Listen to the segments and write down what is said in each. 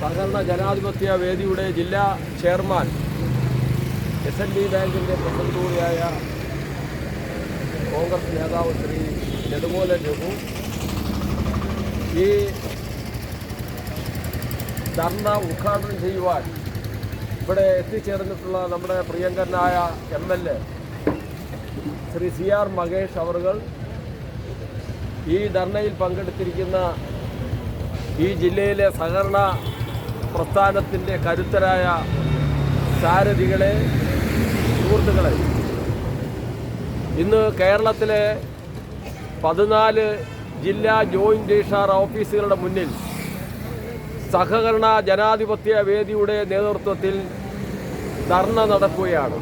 സഹകരണ ജനാധിപത്യ വേദിയുടെ ജില്ലാ ചെയർമാൻ എസ് എൻ ഡി ബാങ്കിന്റെ പ്രസിഡന്റ് കൂടിയായ കോൺഗ്രസ് നേതാവ് ശ്രീ നെടുമൂലൻ രഘു. ഈ ധർണ ഉദ്ഘാടനം ചെയ്യുവാൻ ഇവിടെ എത്തിച്ചേർന്നിട്ടുള്ള നമ്മുടെ പ്രിയങ്കരനായ M L A Shri C R Mahesh അവറുകൾ ഈ ധർണയിൽ പങ്കെടുത്തിരിക്കുന്ന ഈ ജില്ലയിലെ സഹകരണ പ്രസ്ഥാനത്തിന്റെ കരുത്തരായ സാരഥികളെ സുഹൃത്തുക്കളെ ഇന്ന് കേരളത്തിലെ പതിനാല് ജില്ലാ ജോയിന്റ് രജിസ്ട്രാർ ഓഫീസുകളുടെ മുന്നിൽ സഹകരണ ജനാധിപത്യ വേദിയുടെ നേതൃത്വത്തിൽ ധർണ നടക്കുകയാണ്.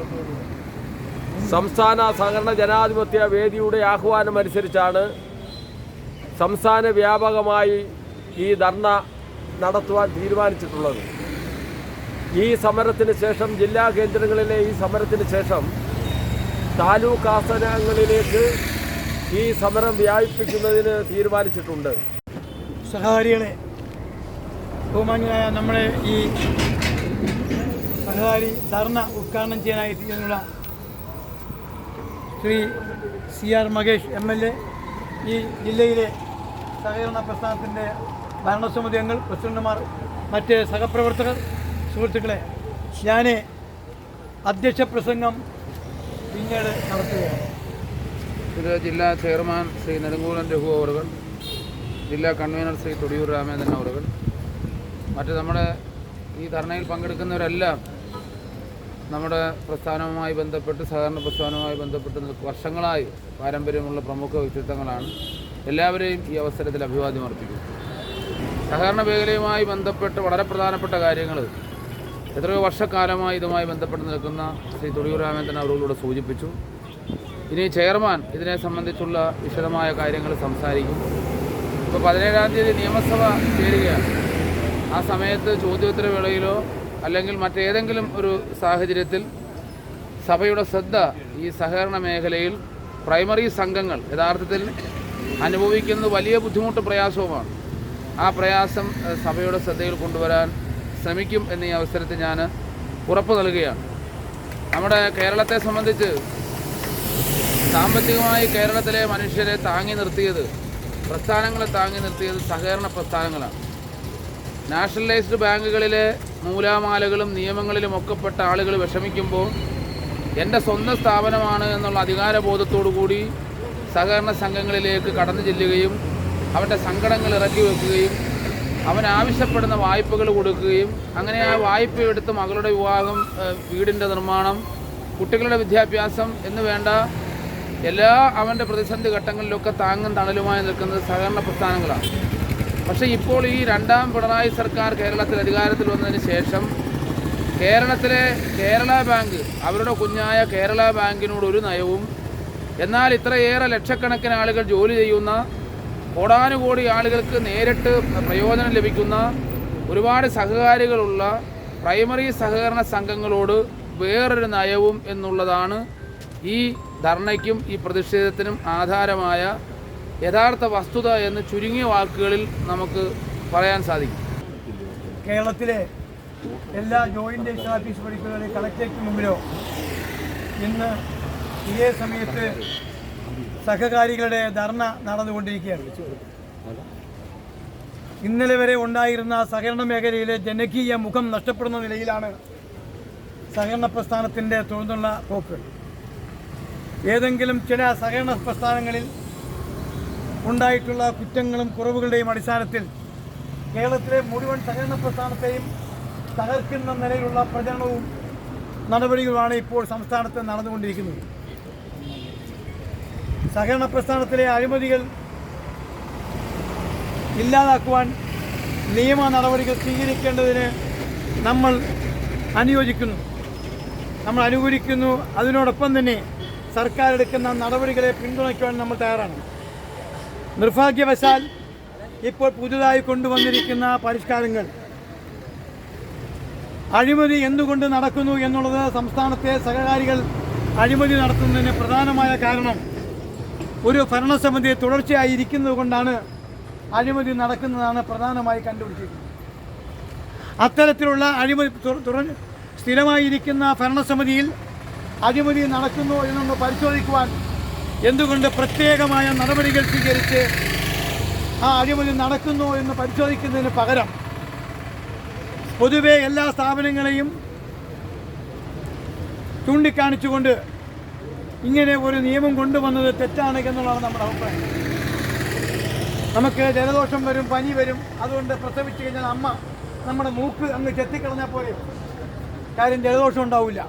സംസ്ഥാന സഹകരണ ജനാധിപത്യ വേദിയുടെ ആഹ്വാനമനുസരിച്ചാണ് സംസ്ഥാന വ്യാപകമായി ഈ ധർണ നടത്തുവാൻ തീരുമാനിച്ചിട്ടുള്ളത്. ഈ സമരത്തിന് ശേഷം ജില്ലാ കേന്ദ്രങ്ങളിലെ ഈ സമരത്തിന് ശേഷം താലൂക്ക് ആസനങ്ങളിലേക്ക് ഈ സമരം വ്യാപിപ്പിക്കുന്നതിന് തീരുമാനിച്ചിട്ടുണ്ട്. സഹകാരികളെ ബഹുമാന്യനായ നമ്മളെ ഈ സഹകാരി ധർണ ഉദ്ഘാടനം ചെയ്യാനായി തീരുന്നുള്ള Shri C R Mahesh M L A ഈ ജില്ലയിലെ സഹകരണ പ്രസ്ഥാനത്തിന്റെ ഭരണസമിതി അംഗങ്ങൾ പ്രസിഡന്റുമാർ മറ്റ് സഹപ്രവർത്തകർ സുഹൃത്തുക്കളെ ഞാൻ അധ്യക്ഷ പ്രസംഗം പിന്നീട് നടത്തുകയാണ്. ജില്ലാ ചെയർമാൻ ശ്രീ നെടുങ്കൂലൻ രഘു അവറുകൾ ജില്ലാ കൺവീനർ ശ്രീ തൊടിയൂർ രാമേന്ദ്രൻ അവറുകൾ മറ്റ് നമ്മുടെ ഈ ധർണയിൽ പങ്കെടുക്കുന്നവരെല്ലാം നമ്മുടെ പ്രസ്ഥാനവുമായി ബന്ധപ്പെട്ട് സഹകരണ പ്രസ്ഥാനവുമായി ബന്ധപ്പെട്ട് വർഷങ്ങളായി പാരമ്പര്യമുള്ള പ്രമുഖ വ്യക്തിത്വങ്ങളാണ്. എല്ലാവരെയും ഈ അവസരത്തിൽ അഭിവാദ്യം അർപ്പിക്കുന്നു. സഹകരണ മേഖലയുമായി ബന്ധപ്പെട്ട് വളരെ പ്രധാനപ്പെട്ട കാര്യങ്ങൾ എത്രയോ വർഷക്കാലമായി ഇതുമായി ബന്ധപ്പെട്ട് നിൽക്കുന്ന ശ്രീ തുടിയൂർ രാമേന്ദ്രൻ അവരോടുകൂടെ സൂചിപ്പിച്ചു. ഇനി ചെയർമാൻ ഇതിനെ സംബന്ധിച്ചുള്ള വിശദമായ കാര്യങ്ങൾ സംസാരിക്കും. ഇപ്പോൾ പതിനേഴാം തീയതി നിയമസഭ ചേരുകയാണ്. ആ സമയത്ത് ചോദ്യോത്തര വേളയിലോ അല്ലെങ്കിൽ മറ്റേതെങ്കിലും ഒരു സാഹചര്യത്തിൽ സഭയുടെ ശ്രദ്ധ ഈ സഹകരണ മേഖലയിൽ പ്രൈമറി സംഘങ്ങൾ യഥാർത്ഥത്തിൽ അനുഭവിക്കുന്നത് വലിയ ബുദ്ധിമുട്ട് പ്രയാസവുമാണ്. ആ പ്രയാസം സഭയുടെ ശ്രദ്ധയിൽ കൊണ്ടുവരാൻ ശ്രമിക്കും എന്നീ അവസരത്തിൽ ഞാൻ ഉറപ്പ് നൽകുകയാണ്. നമ്മുടെ കേരളത്തെ സംബന്ധിച്ച് സാമ്പത്തികമായി കേരളത്തിലെ മനുഷ്യരെ താങ്ങി നിർത്തിയത് പ്രസ്ഥാനങ്ങളെ താങ്ങി നിർത്തിയത് സഹകരണ പ്രസ്ഥാനങ്ങളാണ്. നാഷണലൈസ്ഡ് ബാങ്കുകളിലെ മൂലാമാലകളും നിയമങ്ങളിലും ഒക്കെപ്പെട്ട ആളുകൾ വിഷമിക്കുമ്പോൾ എന്റെ സ്വന്തം സ്ഥാപനമാണ് എന്നുള്ള അധികാരബോധത്തോടു കൂടി സഹകരണ സംഘങ്ങളിലേക്ക് കടന്നു ചെല്ലുകയും അവന്റെ സങ്കടങ്ങൾ ഇറക്കി വെക്കുകയും അവൻ ആവശ്യപ്പെടുന്ന വായ്പകൾ കൊടുക്കുകയും അങ്ങനെ ആ വായ്പ എടുത്ത് മകളുടെ വിവാഹം വീടിന്റെ നിർമ്മാണം കുട്ടികളുടെ വിദ്യാഭ്യാസം എന്ന് വേണ്ട എല്ലാ അവന്റെ പ്രതിസന്ധി ഘട്ടങ്ങളിലൊക്കെ താങ്ങും തണലുമായി നിൽക്കുന്നത് സഹകരണ പ്രസ്ഥാനങ്ങളാണ്. പക്ഷേ ഇപ്പോൾ ഈ രണ്ടാം പിണറായി സർക്കാർ കേരളത്തിൽ അധികാരത്തിൽ വന്നതിന് ശേഷം കേരളത്തിലെ കേരള ബാങ്ക് അവരുടെ കുഞ്ഞായ കേരള ബാങ്കിനോട് ഒരു നയവും എന്നാൽ ഇത്രയേറെ ലക്ഷക്കണക്കിന് ആളുകൾ ജോലി ചെയ്യുന്ന കോടാനുകോടി ആളുകൾക്ക് നേരിട്ട് പ്രയോജനം ലഭിക്കുന്ന ഒരുപാട് സഹകാരികളുള്ള പ്രൈമറി സഹകരണ സംഘങ്ങളോട് വേറൊരു നയവും എന്നുള്ളതാണ് ഈ ധർണയ്ക്കും ഈ പ്രതിഷേധത്തിനും ആധാരമായ യഥാർത്ഥ വസ്തുത എന്ന് ചുരുങ്ങിയ വാക്കുകളിൽ നമുക്ക് പറയാൻ സാധിക്കും. കേരളത്തിലെ എല്ലാ ജോയിന്റ് രജിസ്റ്റർ ഓഫീസ് പഠിക്കുന്നവരെ കളക്ടറേറ്റിന് മുമ്പിലോ ഇന്ന് ഇതേ സമയത്ത് സഹകാരികളുടെ ധർണ നടന്നുകൊണ്ടിരിക്കുകയാണ്. ഇന്നലെ വരെ ഉണ്ടായിരുന്ന സഹകരണ മേഖലയിലെ ജനകീയ മുഖം നഷ്ടപ്പെടുന്ന നിലയിലാണ് സഹകരണ പ്രസ്ഥാനത്തിന്റെ തുടർന്നുള്ള പോക്ക്. ഏതെങ്കിലും ചില സഹകരണ പ്രസ്ഥാനങ്ങളിൽ ഉണ്ടായിട്ടുള്ള കുറ്റങ്ങളും കുറവുകളുടെയും അടിസ്ഥാനത്തിൽ കേരളത്തിലെ മുഴുവൻ സഹകരണ പ്രസ്ഥാനത്തെയും തകർക്കുന്ന നിലയിലുള്ള പ്രചരണവും നടപടികളുമാണ് ഇപ്പോൾ സംസ്ഥാനത്ത് നടന്നുകൊണ്ടിരിക്കുന്നത്. സഹകരണ പ്രസ്ഥാനത്തിലെ അഴിമതികൾ ഇല്ലാതാക്കുവാൻ നിയമ നടപടികൾ സ്വീകരിക്കേണ്ടതിന് നമ്മൾ അനുയോജിക്കുന്നു. നമ്മൾ അനുകൂലിക്കുന്നു. അതിനോടൊപ്പം തന്നെ സർക്കാർ എടുക്കുന്ന നടപടികളെ പിന്തുണയ്ക്കുവാൻ നമ്മൾ തയ്യാറാണ്. നിർഭാഗ്യവശാൽ ഇപ്പോൾ പുതുതായി കൊണ്ടുവന്നിരിക്കുന്ന പരിഷ്കാരങ്ങൾ. അഴിമതി എന്തുകൊണ്ട് നടക്കുന്നു എന്നുള്ളത് സംസ്ഥാനത്തെ സഹകാരികൾ അഴിമതി നടത്തുന്നതിന് പ്രധാനമായ കാരണം ഒരു ഭരണസമിതി തുടർച്ചയായി ഇരിക്കുന്നത് കൊണ്ടാണ് അഴിമതി നടക്കുന്നതാണ് പ്രധാനമായി കണ്ടുപിടിച്ചിരിക്കുന്നത്. അത്തരത്തിലുള്ള അഴിമതി തുറ- സ്ഥിരമായിരിക്കുന്ന ഭരണസമിതിയിൽ അഴിമതി നടക്കുന്നു എന്നൊന്ന് പരിശോധിക്കുവാൻ എന്തുകൊണ്ട് പ്രത്യേകമായ നടപടികൾ സ്വീകരിച്ച് ആ അഴിമതി നടക്കുന്നു എന്ന് പരിശോധിക്കുന്നതിന് പകരം പൊതുവെ എല്ലാ സ്ഥാപനങ്ങളെയും ചൂണ്ടിക്കാണിച്ചുകൊണ്ട് ഇങ്ങനെ ഒരു നിയമം കൊണ്ടുവന്നത് തെറ്റാണ് എന്നുള്ളതാണ് നമ്മുടെ അഭിപ്രായം. നമുക്ക് ജലദോഷം വരും പനി വരും അതുകൊണ്ട് പ്രസവിച്ചു കഴിഞ്ഞാൽ അമ്മ നമ്മുടെ മൂക്ക് അങ്ങ് ചെത്തിക്കളഞ്ഞാൽ പോലെ കാര്യം ജലദോഷം ഉണ്ടാവില്ല.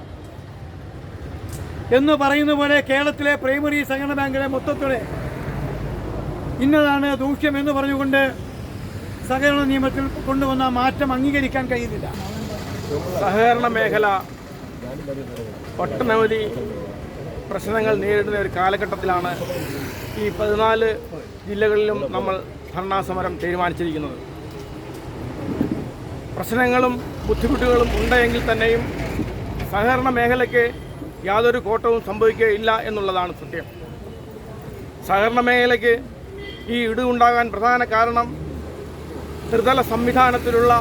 എന്ന് പറയുന്ന പോലെ കേരളത്തിലെ പ്രൈമറി സഹകരണ ബാങ്കിലെ മൊത്തത്തോടെ ഇന്നതാണ് ദൂഷ്യം എന്ന് പറഞ്ഞുകൊണ്ട് സഹകരണ നിയമത്തിൽ കൊണ്ടുവന്ന മാറ്റം അംഗീകരിക്കാൻ കഴിയുന്നില്ല. സഹകരണ മേഖല ഒട്ടനവധി പ്രശ്നങ്ങൾ നേരിടുന്ന ഒരു കാലഘട്ടത്തിലാണ് ഈ പതിനാല് ജില്ലകളിലും നമ്മൾ ധർണാസമരം തീരുമാനിച്ചിരിക്കുന്നത്. പ്രശ്നങ്ങളും ബുദ്ധിമുട്ടുകളും ഉണ്ടെങ്കിൽ തന്നെയും സഹകരണ മേഖലയ്ക്ക് യാതൊരു കോട്ടവും സംഭവിക്കുകയില്ല എന്നുള്ളതാണ് സത്യം. സഹകരണ മേഖലയ്ക്ക് ഈ ഇടിവുണ്ടാകാൻ പ്രധാന കാരണം ത്രിതല സംവിധാനത്തിലുള്ള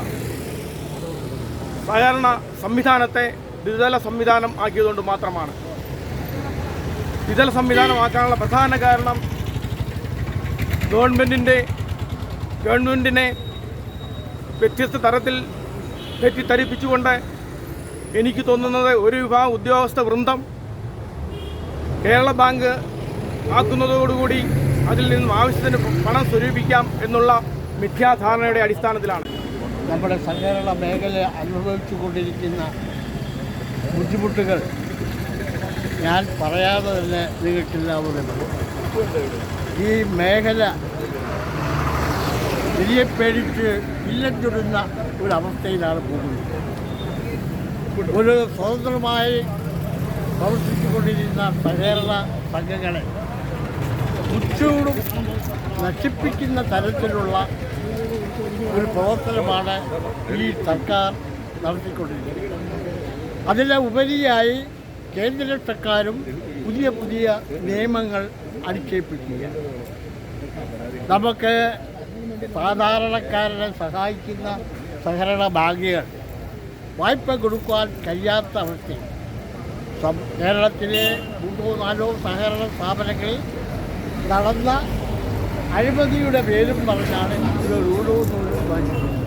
സഹകരണ സംവിധാനത്തെ ദ്വിതല സംവിധാനം ആക്കിയതുകൊണ്ട് മാത്രമാണ്. ദ്വിതല സംവിധാനമാക്കാനുള്ള പ്രധാന കാരണം ഗവൺമെന്റിന്റെ ഗവൺമെന്റിനെ വ്യത്യസ്ത തരത്തിൽ തെറ്റിദ്ധരിപ്പിച്ചുകൊണ്ട് എനിക്ക് തോന്നുന്നത് ഒരു വിഭാഗം ഉദ്യോഗസ്ഥ വൃന്ദം കേരള ബാങ്ക് ആക്കുന്നതോടുകൂടി അതിൽ നിന്നും ആവശ്യത്തിന് പണം സ്വരൂപിക്കാം എന്നുള്ള മിഥ്യാധാരണയുടെ അടിസ്ഥാനത്തിലാണ്. നമ്മുടെ സഹകരണ മേഖല അനുഭവിച്ചു കൊണ്ടിരിക്കുന്ന ബുദ്ധിമുട്ടുകൾ ഞാൻ പറയാതെ തന്നെ നിങ്ങൾക്കെല്ലാവരും ഈ മേഖല വലിയ പേടിച്ച് ഇല്ലഞ്ചൊടുന്ന ഒരവസ്ഥയിലാണ് പോകുന്നത്. ഒരു സ്വതന്ത്രമായി പ്രവർത്തിച്ചുകൊണ്ടിരുന്ന സഹകരണ സംഘങ്ങളെ ഉച്ചയോടും നശിപ്പിക്കുന്ന തരത്തിലുള്ള ഒരു പ്രവർത്തനമാണ് ഈ സർക്കാർ നടത്തിക്കൊണ്ടിരിക്കുന്നത്. അതിലെ ഉപരിയായി കേന്ദ്ര സർക്കാരും പുതിയ പുതിയ നിയമങ്ങൾ അടിച്ചേൽപ്പിക്കുക നമുക്ക് സാധാരണക്കാരനെ സഹായിക്കുന്ന സഹകരണ ബാങ്കുകൾ വായ്പ കൊടുക്കുവാൻ കഴിയാത്ത അവസ്ഥയിൽ കേരളത്തിലെ മൂന്നോ നാലോ സഹകരണ സ്ഥാപനങ്ങളിൽ നടന്ന അഴിമതിയുടെ പേരും പറഞ്ഞാണ് ഇത് ഓരോ നൂലും വാങ്ങിക്കുന്നത്